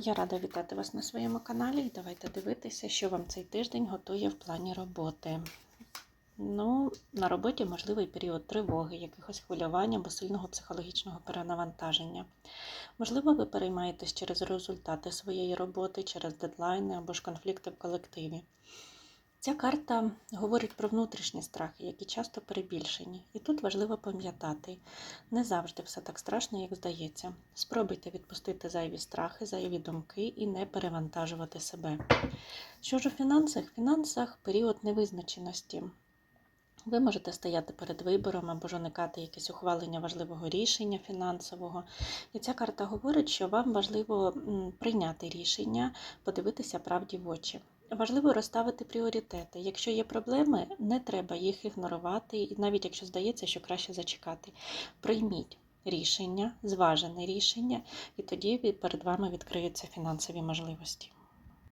Я рада вітати вас на своєму каналі і давайте дивитися, що вам цей тиждень готує в плані роботи. Ну, на роботі можливий період тривоги, якихось хвилювань або сильного психологічного перенавантаження. Можливо, ви переймаєтесь через результати своєї роботи, через дедлайни або ж конфлікти в колективі. Ця карта говорить про внутрішні страхи, які часто перебільшені. І тут важливо пам'ятати, не завжди все так страшно, як здається. Спробуйте відпустити зайві страхи, зайві думки і не перевантажувати себе. Що ж у фінансах? В фінансах період невизначеності. Ви можете стояти перед вибором або ж уникати якесь ухвалення важливого рішення фінансового. І ця карта говорить, що вам важливо прийняти рішення, подивитися правді в очі. Важливо розставити пріоритети. Якщо є проблеми, не треба їх ігнорувати, і навіть якщо здається, що краще зачекати. Прийміть рішення, зважене рішення, і тоді перед вами відкриються фінансові можливості.